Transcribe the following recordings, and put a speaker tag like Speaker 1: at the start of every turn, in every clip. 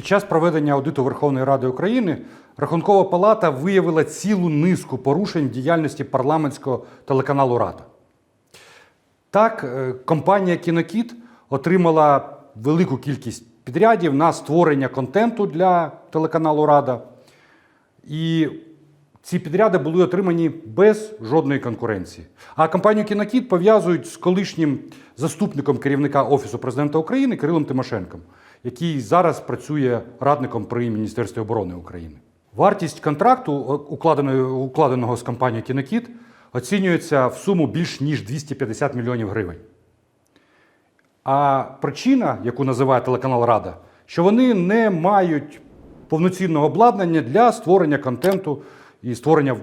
Speaker 1: Під час проведення аудиту Верховної Ради України Рахункова палата виявила цілу низку порушень діяльності парламентського телеканалу Рада. Так, е, компанія Кінокіт отримала велику кількість підрядів на створення контенту для телеканалу Рада. І ці підряди були отримані без жодної конкуренції. А компанію Кінокіт пов'язують з колишнім заступником керівника Офісу президента України Кирилом Тимошенком, який зараз працює радником при Міністерстві оборони України. Вартість контракту, о, укладеного з компанією Кінокіт, оцінюється в суму більш ніж 250 мільйонів гривень. А причина, яку називає телеканал Рада, що вони не мають повноцінного обладнання для створення контенту і створення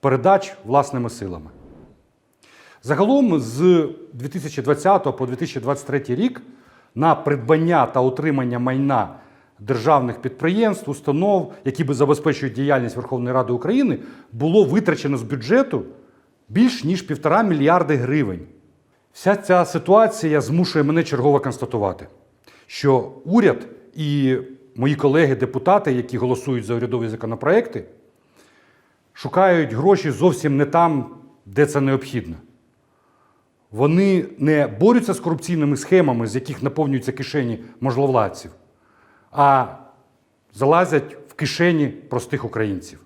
Speaker 1: передач власними силами. Загалом з 2020 по 2023 рік на придбання та утримання майна державних підприємств, установ, які би забезпечують діяльність Верховної Ради України, було витрачено з бюджету більш ніж півтора мільярди гривень. Вся ця ситуація змушує мене чергово констатувати, що уряд і мої колеги-депутати, які голосують за урядові законопроекти, шукають гроші зовсім не там, де це необхідно. Вони не борються з корупційними схемами, з яких наповнюються кишені можновладців, а залазять в кишені простих українців.